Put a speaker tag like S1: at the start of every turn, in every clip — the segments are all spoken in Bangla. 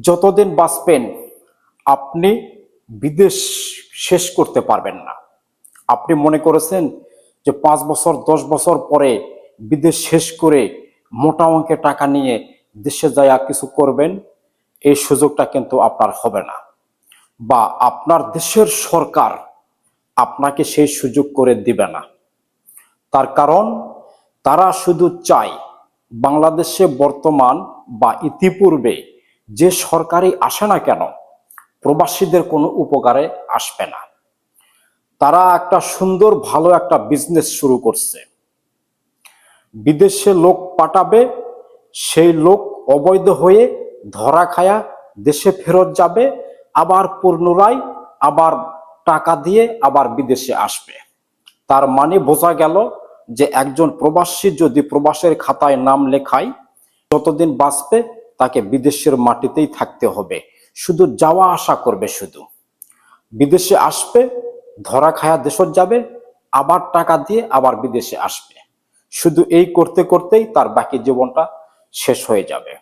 S1: যতদিন বাঁচবেন, আপনি বিদেশ শেষ করতে পারবেন না। আপনি মনে করেছেন যে পাঁচ বছর, দশ বছর পরে বিদেশ শেষ করে মোটা অঙ্কের টাকা নিয়ে দেশে যায় কিছু করবেন, এই সুযোগটা কিন্তু আপনার হবে না। বা আপনার দেশের সরকার আপনাকে সেই সুযোগ করে দিবে না। তার কারণ, তারা শুধু চায় বাংলাদেশে বর্তমান বা ইতিপূর্বে যে সরকারি আসে না কেন, প্রবাসীদের কোনো উপকারে আসবে না। তারা একটা সুন্দর, ভালো একটা বিজনেস শুরু করছে। বিদেশে লোক পাঠাবে, সেই লোক অবৈধ হয়ে ধরা খায়া দেশে ফেরত যাবে, আবার পুনরায় আবার টাকা দিয়ে আবার বিদেশে আসবে। তার মানে বোঝা গেল যে একজন প্রবাসী যদি প্রবাসের খাতায় নাম লেখায় যতদিন বাঁচবে তাকে বিদেশের মাটিতেই থাকতে হবে। শুধু যাওয়া আসা করবে শুধু। বিদেশে আসবে, ধরা খায়া দেশত যাবে, আবার টাকা দিয়ে আবার বিদেশে আসবে। শুধু এই করতে করতেই তার বাকি জীবনটা শেষ হয়ে যাবে।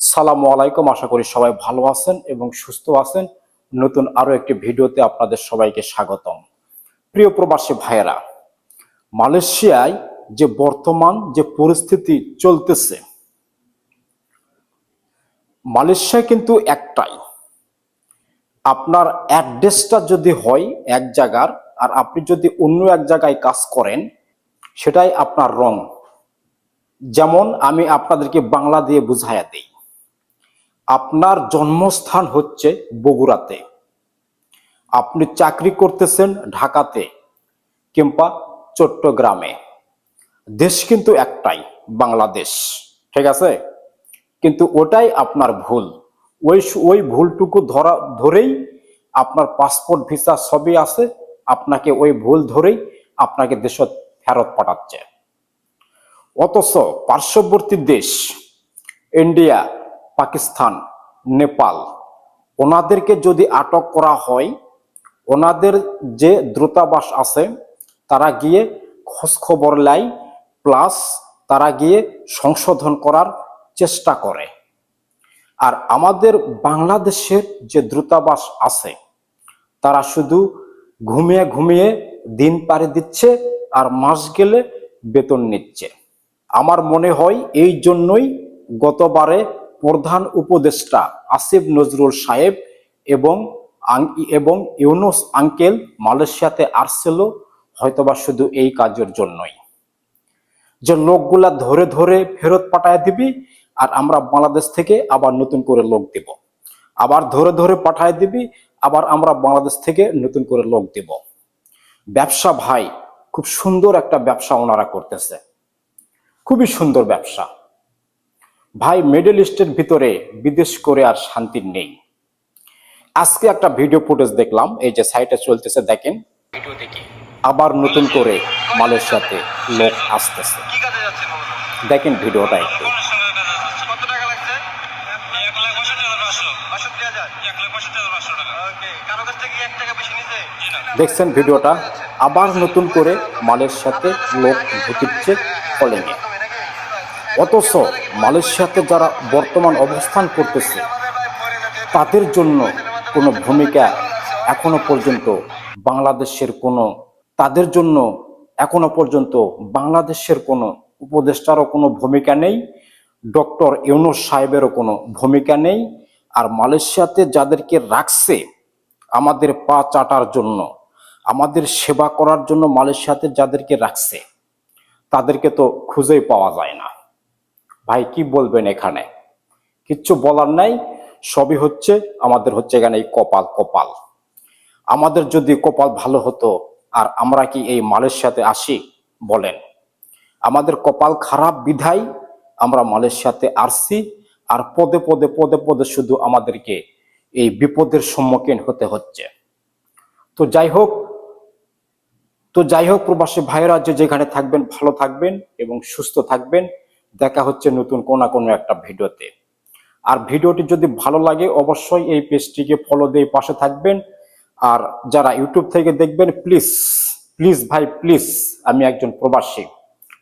S1: সালামু আলাইকুম, আশা করি সবাই ভালো আছেন এবং সুস্থ আছেন। নতুন আরও একটি ভিডিওতে আপনাদের সবাইকে স্বাগতম। প্রিয় প্রবাসী ভাইয়েরা, মালয়েশিয়ায় যে বর্তমান যে পরিস্থিতি চলতেছে মালয়েশিয়া কিন্তু একটাই। আপনার অ্যাড্রেসটা যদি হয় এক জায়গার, আর আপনি যদি অন্য এক জায়গায় কাজ করেন, সেটাই আপনার রং। যেমন আমি আপনাদেরকে বাংলা দিয়ে বুঝাইয়া দিই। আপনার জন্মস্থান হচ্ছে বগুড়াতে। আপনি চাকরি করতেছেন ঢাকাতে কিংবা চট্টগ্রামে। দেশ কিন্তু একটাই, বাংলাদেশ। ঠিক আছে? কিন্তু ওটাই আপনার ভুল। ওই ওই ভুলটুকু ধরা ধরেই আপনার পাসপোর্ট ভিসা সবই আছে, আপনাকে ওই ভুল ধরেই আপনাকে দেশত ফেরত পাঠাচ্ছে। অথচ পার্শ্ববর্তী দেশ, ইন্ডিয়া, পাকিস্তান, নেপাল, ওনাদেরকে যদি আটক করা হয়, ওনাদের যে দ্রুতাবাস আছে, তারা গিয়ে খোঁজখবর লাই, প্লাস তারা গিয়ে সংশোধন করার চেষ্টা করে। আর আমাদের বাংলাদেশের যে দূতাবাস আছে, তারা শুধু ঘুমিয়ে ঘুমিয়ে দিন পাড়ি দিচ্ছে আর মাস গেলে বেতন নিচ্ছে। আমার মনে হয় এই জন্যই গতবারে প্রধান উপদেষ্টা আসিফ নজরুল সাহেব এবং এবং ইউনুস আঙ্কেল মালয়েশিয়াতে আসছিল, হয়তোবা শুধু এই কাজের জন্যই। যে লোকগুলা ধরে ধরে ফেরত পাঠায় দিবি আর আমরা বাংলাদেশ থেকে আবার নতুন করে লোক দিব। আবার ধরে ধরে পাঠায় দিবি আবার আমরা বাংলাদেশ থেকে নতুন করে লোক দিব। ব্যবসা ভাই খুব সুন্দর একটা ব্যবসা ওনারা করতেছে। খুবই সুন্দর ব্যবসা। ভাই মিডল ইস্টের ভিতরে বিদেশ করে আর শান্তি নেই। আজকে একটা ভিডিও ফুটেজ দেখলাম এই যে সাইটে চলতেছে দেখেন। আবার নতুন করে মালয়েশিয়াতে লোক আসতেছে। দেখেন ভিডিওটা একটু
S2: কোন সঙ্গে কাজে যাচ্ছেন কত টাকা লাগছে এক লাখ পঁয়ষট্টি হাজার পাঁচশো বাষট্টি হাজার? এক লাখ পঁয়ষট্টি হাজার পাঁচশো টাকা। ওকে কারও কাছ থেকে এক টাকা বেশি নিছে
S1: দেখছেন ভিডিওটা? আবার নতুন করে মালয়েশিয়াতে লোক ঢুকিচ্ছে কলিংয়ে অথচ মালয়েশিয়াতে যারা বর্তমান অবস্থান করতেছে তাদের জন্য কোনো ভূমিকা এখনও পর্যন্ত বাংলাদেশের কোনো তাদের জন্য এখনও পর্যন্ত বাংলাদেশের কোনো উপদেষ্টারও কোনো ভূমিকা নেই ডক্টর ইউনুস সাহেবেরও কোনো ভূমিকা নেই। আর মালয়েশিয়াতে যাদেরকে রাখছে আমাদের পা চাটার জন্য, আমাদের সেবা করার জন্য মালয়েশিয়াতে যাদেরকে রাখছে, তাদেরকে তো খুঁজেই পাওয়া যায় না। ভাই, কি বলবেন এখানে? কিচ্ছু বলার নাই, সবই হচ্ছে, আমাদের হচ্ছে এখানে এই কপাল কপাল। আমাদের যদি কপাল ভালো হতো, আর আমরা কি এই মালয়েশিয়াতে আসি? বলেন। আমাদের কপাল খারাপ বিধায় আমরা মালয়েশিয়াতে আসছি আর পদে পদে পদে পদে শুধু আমাদেরকে এই বিপদের সম্মুখীন হতে হচ্ছে। তো যাই হোক, তো যাই হোক প্রবাসী ভাইয়েরা, যে যেখানে থাকবেন, ভালো থাকবেন এবং সুস্থ থাকবেন। দেখা হচ্ছে নতুন কোনো না কোনো একটা ভিডিওতে। আর ভিডিওটি যদি ভালো লাগে, অবশ্যই এই পেজটিকে ফলো দিয়ে পাশে থাকবেন। আর যারা ইউটিউব থেকে দেখবেন প্লিজ প্লিজ ভাই প্লিজ আমি একজন প্রবাসী।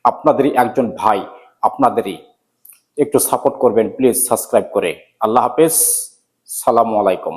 S1: আপনাদেরই একজন ভাই, আপনাদেরই। একটু সাপোর্ট করবেন প্লিজ সাবস্ক্রাইব করে। আল্লাহ হাফেজ সালামু আলাইকুম।